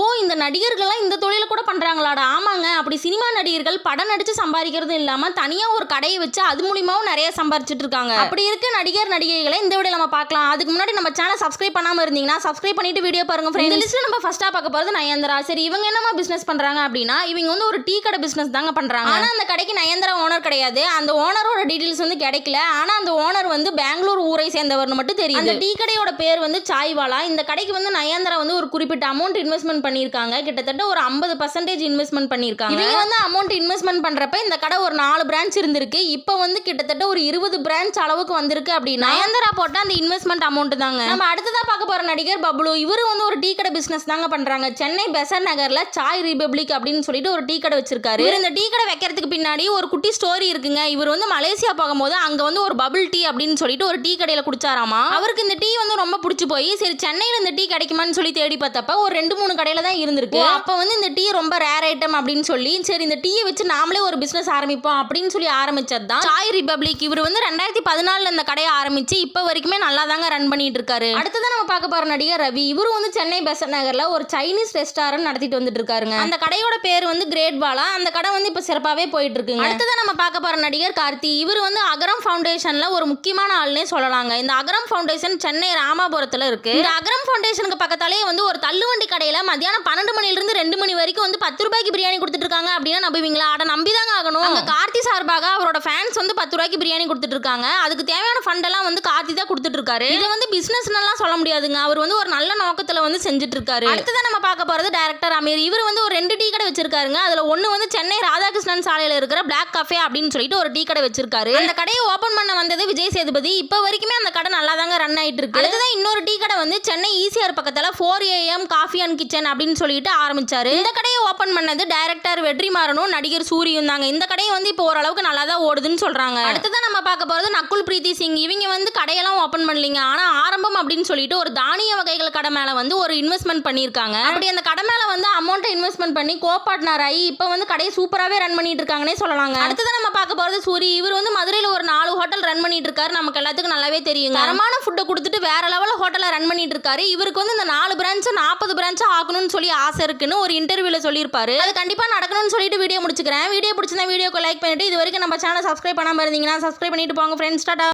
ஓ இந்த நடிகர்கள்லாம் இந்த தொழிலை கூட பண்ணுறாங்களாடா ஆமாங்க. அப்படி சினிமா நடிகர்கள் படம் நடித்து சம்பாதிக்கிறது இல்லாமல் தனியாக ஒரு கடையை வச்சு அது மூலியமாகவும் நிறைய சம்பாரிச்சிட்டு இருக்காங்க. அப்படி இருக்க நடிகர் நடிகைகளை இந்த வீடியோ நம்ம பார்க்கலாம். அதுக்கு முன்னாடி நம்ம சேனல் சப்ஸ்கிரைப் பண்ணாமல் இருந்தீங்கன்னா சப்ஸ்கிரைப் பண்ணிட்டு வீடியோ பாருங்க ஃப்ரெண்ட் இந்த நம்ம ஃபஸ்ட்டாக பார்க்க போகிறது நயன்தரா. சரி இவங்க என்னமா பிஸ்னஸ் பண்ணுறாங்க அப்படின்னா இவங்க வந்து ஒரு டீ கடை பிஸ்னஸ் தாங்க பண்ணுறாங்க ஆனால் அந்த கடைக்கு நயன்தரா ஓனர் கிடையாது. அந்த ஓனரோட டீட்டெயில்ஸ் வந்து கிடைக்கல. ஆனால் அந்த ஓனர் வந்து பெங்களூர் ஊரை சேர்ந்தவர்னு மட்டும் தெரியும் அந்த டீ கடையோட பேர் வந்து சாய்வாலா. இந்த கடைக்கு வந்து நயன்தரா வந்து ஒரு குறிப்பிட்ட அமௌண்ட் இன்வெஸ்ட்மெண்ட் பண்ணியிருக்காங்க. கிட்டத்தட்ட ஒரு ஐம்பது பர்சன்டேஜ் இன்வெஸ்ட்மெண்ட் பண்ணியிருக்காங்க. இவங்க வந்து அமௌண்ட் இன்வெஸ்ட்மெண்ட் பண்றப்ப இந்த கடை ஒரு நாலு பிரான்ச் இருந்திருக்கு. இப்போ வந்து கிட்டத்தட்ட ஒரு இருபது பிரான்ச் அளவுக்கு வந்திருக்கு அப்படின்னா நயன்தரா போட்ட அந்த இன்வெஸ்ட்மெண்ட் அமௌண்ட் தாங்க. நம்ம அடுத்ததா பார்க்க போற நடிகர் பப்ளு இவரு வந்து ஒரு டீ கடை பிசினஸ் தாங்க பண்றாங்க. சென்னை பெசர் நகர்ல சாய் ரிபப்ளிக் அப்படின்னு சொல்லிட்டு ஒரு டீ கடை வச்சிருக்காரு. இவர் இந்த டீ கடை வைக்கிறதுக்கு பின்னாடி ஒரு குட்டி ஸ்டோரி இருக்குங்க. இவர் வந்து மலேசியா போகும்போது அங்க வந்து ஒரு பபிள் டீ அப்படின்னு சொல்லிட்டு ஒரு டீ கடையில குடிச்சாராமா? அவருக்கு இந்த டீ வந்து ரொம்ப பிடிச்சி போய் சரி சென்னையில இந்த டீ கிடைக்குமான்னு சொல்லி தேடி பார்த்தப்ப ஒரு ரெண்டு மூணு கடையில தான் இருந்திருக்கு. அப்ப வந்து இந்த டீ ரொம்ப ரேர் ஐட்டம் அப்படின்னு சொல்லி சரி இந்த டீயை வச்சு நாமளே ஒரு பிசினஸ் ஆரம்பிப்போம் அப்படின்னு சொல்லி ஆரம்பிச்சது தான் சாய் ரிபப்ளிக் இவர் வந்து ரெண்டாயிரத்தி பதினாலுல இந்த கடையை ஆரம்பிச்சு இப்போ வரைக்குமே நல்லா தாங்க ரன் பண்ணிட்டு இருக்காரு. அடுத்ததான் நம்ம பார்க்க போற நடிகர் ரவி. இவரும் வந்து சென்னை பெசன்ட் நகர்ல ஒரு சைனீஸ் ரெஸ்டாரண்ட் நடத்திட்டு வந்துட்டு இருக்காருங்க. அந்த கடையோட பேர் வந்து கிரேட் பாலா அந்த கடை வந்து இப்போ சிறப்பாவே போயிட்டு இருக்குங்க. அடுத்ததான் நம்ம பார்க்க போற நடிகர் கார்த்தி. இவர் வந்து அகரம் ஃபவுண்டேஷன்ல ஒரு முக்கியமான ஆள்னே சொல்லலாங்க. இந்த அகரம் ஃபவுண்டேஷன் சென்னை ராமாபுரத்துல இருக்கு. இந்த அகரம் ஃபவுண்டேஷனுக்கு பக்கத்தாலே வந்து ஒரு தள்ளுவண்டி கடையில மத்தியானம் பன்னெண்டு மணில இருந்து ரெண்டு மணி வரைக்கும் வந்து பத்து ரூபாய்க்கு பிரியாணி கொடுத்துட்டு இருக்காங்க அப்படின்னா நம்புவீங்களா? அட நம்பி தாங்க ஆகணும். அங்க கார்த்தி சார்பாக அவரோட ஃபேன்ஸ் வந்து பத்து ரூபாய்க்கு பிரியாணி கொடுத்துட்டு இருக்காங்க அதுக்கு தேவையான ஃபண்ட் எல்லாம் வந்து கார்த்தி தான் கொடுத்துட்டு இருக்காரு இதை வந்து பிசினஸ் எல்லாம் சொல்ல முடியாதுங்க. அவர் வந்து ஒரு நல்ல நோக்கத்துல வந்து செஞ்சுட்டு இருக்காரு அடுத்ததான் நம்ம பார்க்க போறது டைரக்டர் அமீர். இவர் வந்து ஒரு ரெண்டு டீ கடை வச்சிருக்காருங்க. அதுல ஒன்னு வந்து சென்னை ராதாகிருஷ்ணன் சாலையில இருக்கிற பிளாக் கஃபே அப்படின்னு சொல்லிட்டு ஒரு டீ கடை வச்சிருக்காரு. அந்த கடையை ஓபன் பண்ண வந்தது விஜய் சேதுபதி. இப்போ வரைக்குமே அந்த கடை நல்லா தாங்க ரன் ஆயிட்டு இருக்கு அடுத்ததான் இன்னொரு டீ கடை வந்து சென்னை ஈசிஆர் பக்கத்துல four AM coffee and kitchen அப்படின்னு சொல்லிட்டு ஆரம்பிச்சாரு. இந்த கடையை ஓபன் பண்ணது டைரக்டர் வெற்றிமாறனும் நடிகர் சூரியும் தாங்க. இந்த கடையை வந்து இப்போ ஓரளவுக்கு நல்லா தான் ஓடுதுன்னு சொல்றாங்க. அடுத்ததான் நம்ம பார்க்க போறது நக்குல் பிரீத்தி சிங். இவங்க வந்து கடையெல்லாம் ஓபன் பண்ணலீங்க. ஆனா ஆரம்பம் அப்படின்னு சொல்லிட்டு ஒரு தானிய வகைகள் கடை மேல வந்து ஒரு இன்வெஸ்ட்மெண்ட் பண்ணியிருக்காங்க. அப்படி அந்த கடை மேல வந்து அமௌண்ட்டை இன்வெஸ்ட்மெண்ட் பண்ணி கோபாட்னர் ஆகி இப்போ வந்து கடையை சூப்பராகவே ரன் பண்ணிட்டு இருக்காங்கன்னே சொல்லலாங்க. அடுத்ததான் நம்ம பார்க்க போறது சூரி. இவர் வந்து மதுரையில் ஒரு நாலு ஹோட்டல் ரன் பண்ணிட்டு இருக்காரு. நமக்கு எல்லாத்துக்கும் நல்லாவே தெரியும் தரமான ஃபுட்டை கொடுத்துட்டு வேற லெவலில் ஹோட்டலை ரன் பண்ணிட்டு இருக்காரு. இவருக்கு வந்து இந்த நாலு பிரான்ச் நாற்பது பிரான்ச்சா ஆக்கணும்னு சொல்லி ஆசை இருக்குன்னு ஒரு இன்டர்வியூல சொல்லியிருப்பாரு. அது கண்டிப்பா நடக்கணும்னு சொல்லிட்டு வீடியோ முடிச்சுக்கிறேன். வீடியோ பிடிச்சிருந்தா வீடியோக்கு லைக் பண்ணிட்டு இது வரைக்கும் நம்ம சேனல் சப்ஸ்கிரைப் பண்ணாம இருந்தீங்கன்னா சப்ஸ்கிரைப் பண்ணிட்டு போங்க ஃப்ரெண்ட்ஸ் டாட்டா